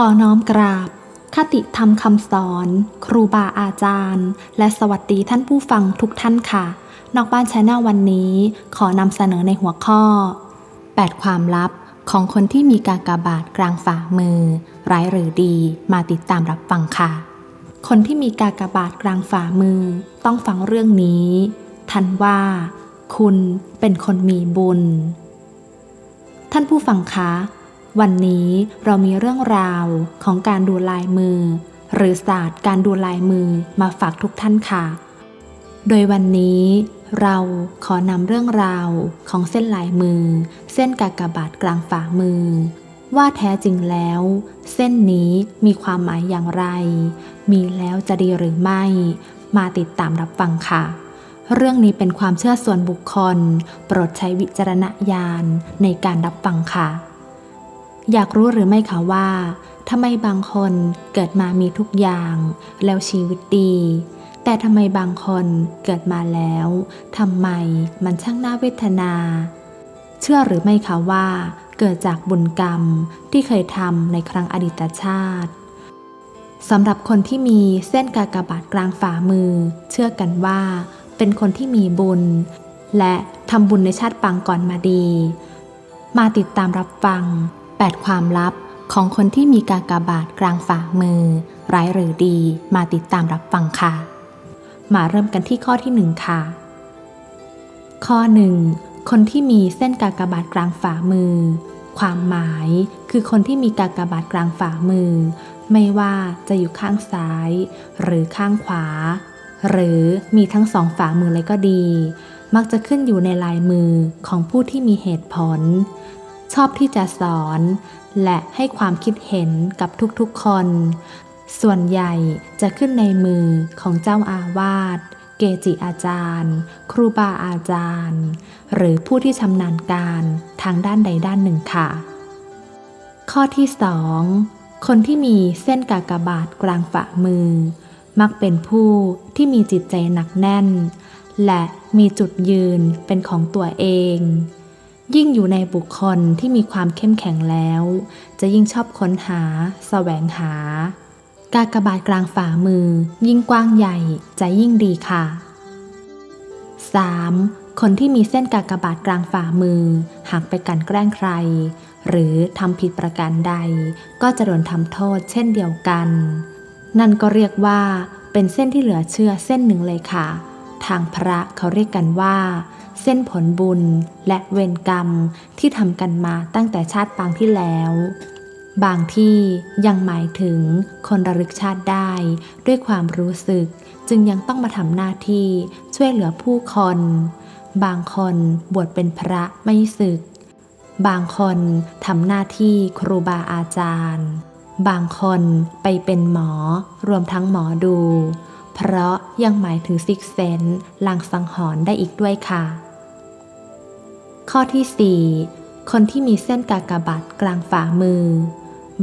ขอน้อมกราบ คติธรรมคำสอน ครูบาอาจารย์ และสวัสดีท่านผู้ฟังทุกท่านค่ะ นอกบ้านชาแนลวันนี้ ขอนำเสนอในหัวข้อ 8 ความลับของคนที่มีกากบาทกลางฝ่ามือ ร้ายหรือดีมาติดตามรับฟังค่ะ คนที่มีกากบาทกลางฝ่ามือ ต้องฟังเรื่องนี้ ท่านว่า คุณเป็นคนมีบุญ ท่านผู้ฟังคะ วันนี้เรามีเรื่องราวของการดูลายมือ หรือศาสตร์การดูลายมือมาฝากทุกท่านค่ะ โดยวันนี้เราขอนำเรื่องราวของเส้นลายมือ เส้นกากบาทกลางฝ่ามือ ว่าแท้จริงแล้ว เส้นนี้มีความหมายอย่างไร มีแล้วจะดีหรือไม่ มาติดตามรับฟังค่ะ เรื่องนี้เป็นความเชื่อส่วนบุคคล โปรดใช้วิจารณญาณในการรับฟังค่ะ อยากรู้หรือไม่คะว่าทำไมบางคนเกิดมามีทุกอย่าง แล้วชีวิตดี แต่ทำไมบางคนเกิดมาแล้วทำไมมันช่างน่าเวทนา เชื่อหรือไม่คะว่า เกิดจากบุญกรรมที่เคยทำในครั้งอดีตชาติสำหรับคนที่มีเส้นกากบาทกลางฝ่ามือ เชื่อกันว่า เป็นคนที่มีบุญ และทำบุญในชาติปางก่อนมาดี มาติดตามรับฟัง 8 ความลับของคนที่มีกากบาทกลางฝ่ามือ ร้ายหรือดีมาติดตามรับฟังค่ะ มาเริ่มกันที่ข้อที่หนึ่งค่ะ ข้อหนึ่งคนที่มีเส้นกากบาทกลางฝ่ามือ ความหมายคือคนที่มีกากบาทกลางฝ่ามือ ไม่ว่าจะอยู่ข้างซ้าย หรือข้างขวา หรือมีทั้งสองฝ่ามือเลยก็ดี มักจะขึ้นอยู่ในลายมือของผู้ที่มีเหตุผล ชอบที่จะสอน และให้ความคิดเห็นกับทุกๆคน ส่วนใหญ่จะขึ้นในมือของเจ้าอาวาส เกจิอาจารย์ ครูบาอาจารย์ หรือผู้ที่ชำนาญการทางด้านใดด้านหนึ่งค่ะ ข้อที่สองคนที่มีเส้นกากบาทกลางฝ่ามือ มักเป็นผู้ที่มีจิตใจหนักแน่น และมีจุดยืนเป็นของตัวเอง ยิ่งอยู่ในบุคคลที่มีความเข้มแข็งแล้ว จะยิ่งชอบค้นหาแสวงหา กากบาทกลางฝ่ามือ ยิ่งกว้างใหญ่จะยิ่งดีค่ะ 3. คนที่มีเส้นกากบาทกลางฝ่ามือ หากไปกันแกล้งใคร หรือทำผิดประการใด ก็จะโดนทำโทษเช่นเดียวกัน นั่นก็เรียกว่าเป็นเส้นที่เหลือเชื่อเส้นหนึ่งเลยค่ะ ทางพระเขาเรียกกันว่า เส้นผลบุญและเวรกรรมที่ทำกันมาตั้งแต่ชาติปางที่แล้ว บางที่ยังหมายถึงคนระลึกชาติได้ด้วยความรู้สึก จึงยังต้องมาทำหน้าที่ช่วยเหลือผู้คน บางคนบวชเป็นพระไม่สึก บางคนทำหน้าที่ครูบาอาจารย์ บางคนไปเป็นหมอรวมทั้งหมอดู เพราะยังหมายถึงซิกเซนลางสังหรณ์ได้อีกด้วยค่ะ ข้อที่ 4 คนที่มีเส้นกากบาทกลางฝ่ามือ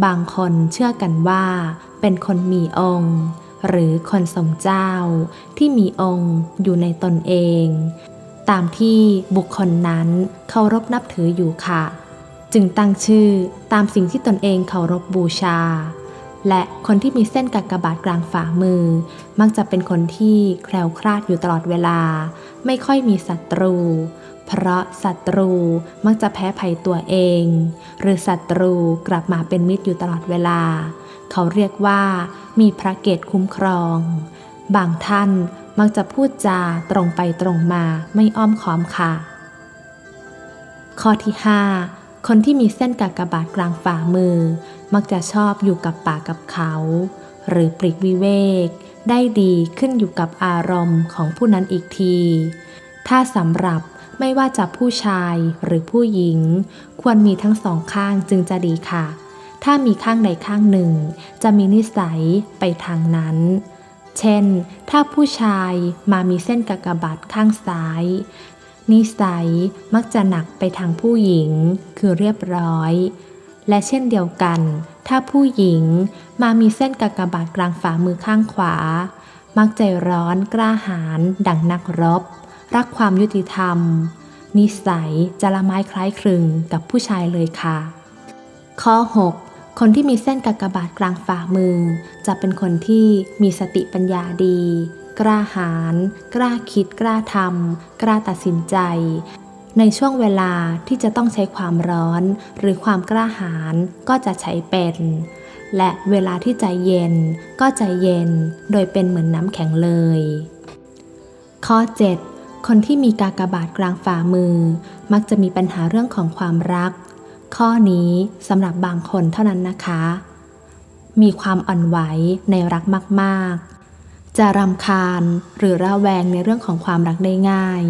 บางคนเชื่อกันว่า เป็นคนมีองค์ หรือคนสมเจ้า ที่มีองค์อยู่ในตนเอง ตามที่บุคคลนั้นเคารพนับถืออยู่ค่ะ จึงตั้งชื่อตามสิ่งที่ตนเองเคารพบบูชา และคนที่มีเส้นกากบาทกลางฝ่ามือ มักจะเป็นคนที่แคล้วคลาดอยู่ตลอดเวลา ไม่ค่อยมีศัตรู เพราะศัตรูมักจะแพ้ภัยตัวเอง หรือศัตรูกลับมาเป็นมิตรอยู่ตลอดเวลา เขาเรียกว่า มีพระเกตคุ้มครอง บางท่านมักจะพูดจาตรงไปตรงมาไม่อ้อมค้อมค่ะ ข้อที่ 5 คนที่มีเส้นกากบาทกลางฝ่ามือ มักจะชอบอยู่กับป่ากับเขา หรือปลีกวิเวก ได้ดีขึ้นอยู่กับอารมณ์ของผู้นั้นอีกที ถ้าสำหรับไม่ว่าจะผู้ชายหรือผู้หญิง ควรมีทั้งสองข้างจึงจะดีค่ะ ถ้ามีข้างใดข้างหนึ่ง จะมีนิสัยไปทางนั้น เช่น ถ้าผู้ชายมามีเส้นกากบาทข้างซ้าย นิสัยมักจะหนักไปทางผู้หญิง คือเรียบร้อย และเช่นเดียวกัน ถ้าผู้หญิงมามีเส้นกากบาทกลางฝ่ามือข้างขวา มักใจร้อนกล้าหาญดังนักรบ รักความยุติธรรม นิสัยจะละไม้คล้ายคลึงกับผู้ชายเลยค่ะ ข้อ 6 คนที่มีเส้นกากบาทกลางฝ่ามือ จะเป็นคนที่มีสติปัญญาดี กล้าหาญกล้าคิดกล้าทำกล้าตัดสินใจ ในช่วงเวลาที่จะต้องใช้ความร้อนหรือความกล้าหาญก็จะใช้เป็น และเวลาที่ใจเย็นก็ใจเย็นโดยเป็นเหมือนน้ำแข็งเลย ข้อ 7 คนที่มีกากบาทกลางฝ่ามือ มักจะมีปัญหาเรื่องของความรัก ข้อนี้สำหรับบางคนเท่านั้นนะคะ มีความอ่อนไหวในรักมากๆ จะรำคาญหรือระแวงในเรื่องของความรักได้ง่าย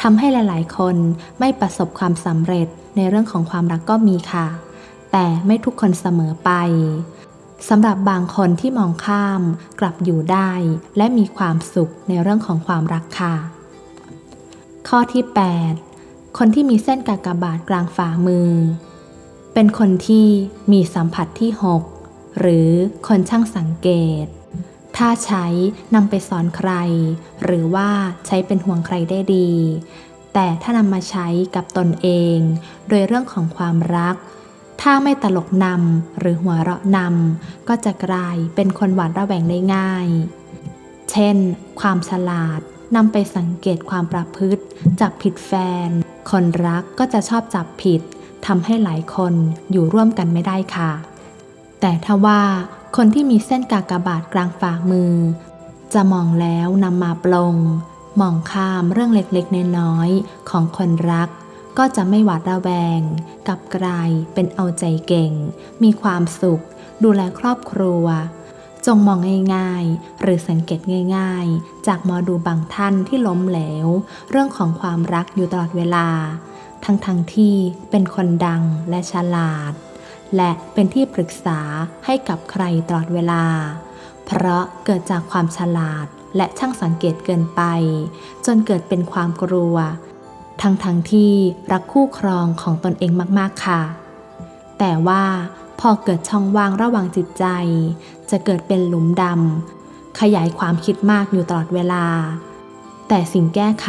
ทำให้หลาย ๆ คนไม่ประสบความสำเร็จในเรื่องของความรักก็มีค่ะ แต่ไม่ทุกคนเสมอไปสำหรับบางคนที่มองข้ามกลับอยู่ได้ และมีความสุขในเรื่องของความรักค่ะ ข้อที่ 8 คนที่มีเส้นกากบาทกลางฝ่ามือ เป็นคนที่มีสัมผัสที่ 6 หรือคนช่างสังเกต ถ้าใช้นำไปสอนใคร หรือว่าใช้เป็นห่วงใครได้ดี แต่ถ้านำมาใช้กับตนเอง โดยเรื่องของความรัก ถ้าไม่ตลกนำหรือหัวเราะนำก็จะกลายเป็นคนหวาดระแวงได้ง่าย เช่น ความฉลาดนำไปสังเกตความประพฤติ จับผิดแฟน คนรักก็จะชอบจับผิดทำให้หลายคนอยู่ร่วมกันไม่ได้ค่ะ แต่ถ้าว่า คนที่มีเส้นกากบาทกลางฝ่ามือ จะมองแล้วนำมาปลง มองข้ามเรื่องเล็กๆน้อยๆของคนรัก ก็จะไม่หวาดระแวง กับกลายเป็นเอาใจเก่ง มีความสุข ดูแลครอบครัว จงมองง่ายๆ หรือสังเกตง่าย ๆ จากมอดูบางท่านที่ล้มเหลว เรื่องของความรักอยู่ตลอดเวลา ทั้งๆทที่เป็นคนดังและฉลาด และเป็นที่ปรึกษาให้กับใครตลอดเวลา เพราะเกิดจากความฉลาดและช่างสังเกตเกินไป จนเกิดเป็นความกลัว ทั้งๆทที่รักคู่ครองของตนเองมากๆค่ะ แต่ว่าพอเกิดช่องว่างระหว่างจิตใจ จะเกิดเป็นหลุมดำขยายความคิดมากอยู่ตลอดเวลา แต่สิ่งแก้ไข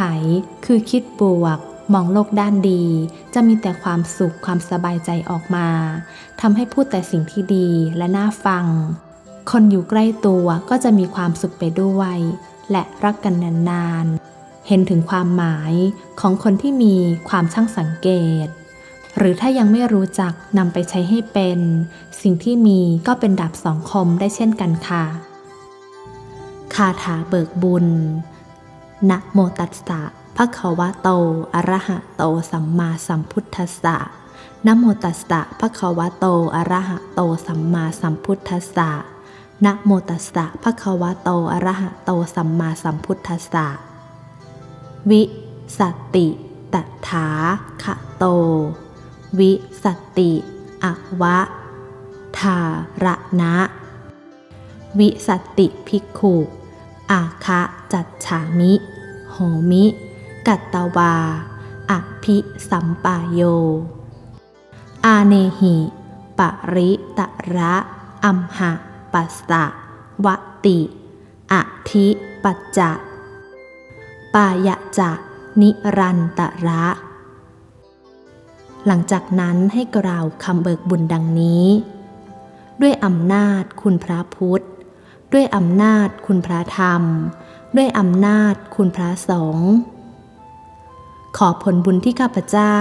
คือคิดบวก มองโลกด้านดี จะมีแต่ความสุขความสบายใจออกมาทำให้พูดแต่สิ่งที่ดีและน่าฟัง คนอยู่ใกล้ตัวก็จะมีความสุขไปด้วย และรักกันนานๆ เห็นถึงความหมายของคนที่มีความช่างสังเกต หรือถ้ายังไม่รู้จักนำไปใช้ให้เป็น สิ่งที่มีก็เป็นดาบสองคมได้เช่นกันค่ะ คาถาเบิกบุญนะโมตัสสะ ภะคะวะโตอะระหะโต สัมมาสัมพุทธัสสะนโมตัสสะภะคะวะโตอะระหะโต สัมมาสัมพุทธัสสะนะโมตัสสะภะคะวะโต อะระหะโต สัมมาสัมพุทธัสสะ วิสติตถาคะโต วิสติอวะ ทาระนะ วิสติภิกขุอาคะจัดฉามิ โหมิ กัตตวา อภิสัมปายโย อาเนหิปริตระอัมหะปัสสะวติอธิปัจจะปายะจะนิรันตระ หลังจากนั้นให้กล่าวคำเบิกบุญดังนี้ ด้วยอำนาจคุณพระพุทธ ด้วยอำนาจคุณพระธรรม ด้วยอำนาจคุณพระสงฆ์ ขอผลบุญที่ข้าพเจ้า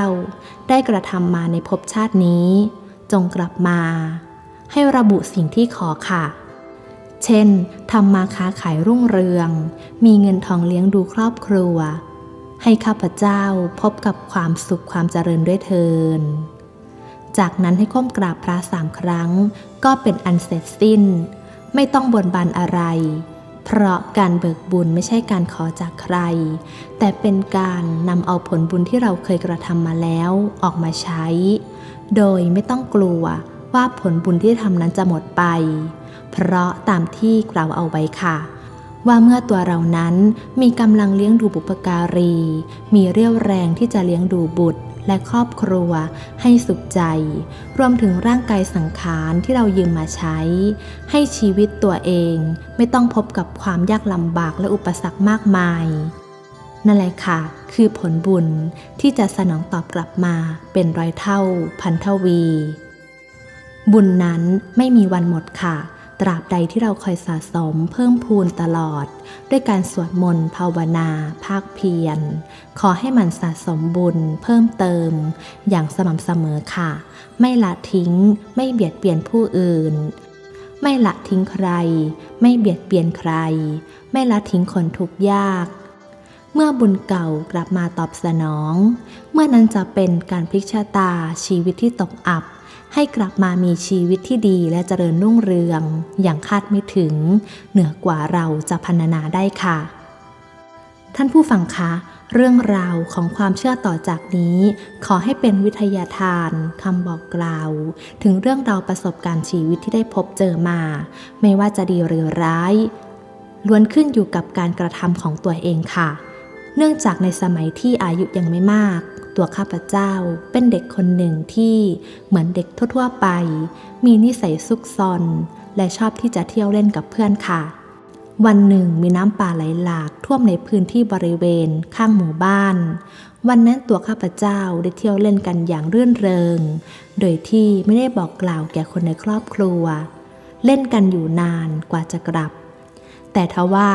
ได้กระทำมาในภพชาตินี้ จงกลับมา ให้ระบุสิ่งที่ขอค่ะ เช่นทำมาค้าขายรุ่งเรือง มีเงินทองเลี้ยงดูครอบครัว ให้ข้าพเจ้าพบกับความสุขความเจริญด้วยเทินจากนั้นให้ก้มกราบพระสามครั้ง ก็เป็นอันเสร็จสิ้น ไม่ต้องบนบานอะไร เพราะการเบิกบุญไม่ใช่การขอจากใคร แต่เป็นการนำเอาผลบุญที่เราเคยกระทำมาแล้วออกมาใช้ โดยไม่ต้องกลัวว่าผลบุญที่ทำนั้นจะหมดไป เพราะตามที่กล่าวเอาไว้ค่ะ ว่าเมื่อตัวเรานั้นมีกำลังเลี้ยงดูบุปการี มีเรี่ยวแรงที่จะเลี้ยงดูบุตร และครอบครัวให้สุขใจ รวมถึงร่างกายสังขารที่เรายืมมาใช้ ให้ชีวิตตัวเอง ไม่ต้องพบกับความยากลำบากและอุปสรรคมากมาย นั่นแหละค่ะ คือผลบุญที่จะสนองตอบกลับมาเป็นร้อยเท่า พันเทวี บุญนั้นไม่มีวันหมดค่ะ ตราบใดที่เราคอยสะสมเพิ่มพูนตลอด ด้วยการสวดมนต์ภาวนา ภาคเพียร ขอให้มันสะสมบุญเพิ่มเติม อย่างสม่ำเสมอค่ะ ไม่ละทิ้ง ไม่เบียดเบียนผู้อื่น ไม่ละทิ้งใคร ไม่เบียดเบียนใคร ไม่ละทิ้งคนทุกข์ยากเมื่อบุญเก่ากลับมาตอบสนอง เมื่อนั้นจะเป็นการพลิกชะตาชีวิตที่ตกอับ ให้กลับมามีชีวิตที่ดีและเจริญรุ่งเรือง อย่างคาดไม่ถึง เหนือกว่าเราจะพรรณนาได้ค่ะ ท่านผู้ฟังคะ เรื่องราวของความเชื่อต่อจากนี้ ขอให้เป็นวิทยาทานคำบอกกล่าว ถึงเรื่องราวประสบการณ์ชีวิตที่ได้พบเจอมา ไม่ว่าจะดีหรือร้ายล้วนขึ้นอยู่กับการกระทำของตัวเองค่ะ เนื่องจากในสมัยที่อายุยังไม่มาก ตัวข้าพเจ้าเป็นเด็กคนหนึ่งที่เหมือนเด็กทั่วๆไป มีนิสัยซุกซนและชอบที่จะเที่ยวเล่นกับเพื่อนค่ะ วันหนึ่งมีน้ำป่าไหลหลากท่วมในพื้นที่บริเวณข้างหมู่บ้าน วันนั้นตัวข้าพเจ้าได้เที่ยวเล่นกันอย่างรื่นเริง โดยที่ไม่ได้บอกกล่าวแก่คนในครอบครัว เล่นกันอยู่นานกว่าจะกลับ แต่ทว่า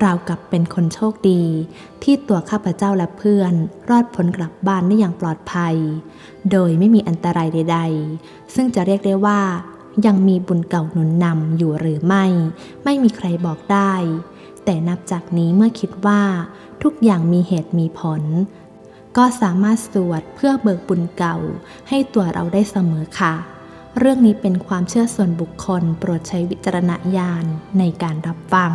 เรากลับเป็นคนโชคดี ที่ตัวข้าพเจ้าและเพื่อน รอดพ้นกลับบ้านได้อย่างปลอดภัย โดยไม่มีอันตรายใด ๆ ซึ่งจะเรียกได้ว่า ยังมีบุญเก่าหนุนนำอยู่หรือไม่ ไม่มีใครบอกได้ แต่นับจากนี้เมื่อคิดว่า ทุกอย่างมีเหตุมีผล ก็สามารถสวดเพื่อเบิกบุญเก่าให้ตัวเราได้เสมอค่ะ เรื่องนี้เป็นความเชื่อส่วนบุคคล โปรดใช้วิจารณญาณในการรับฟัง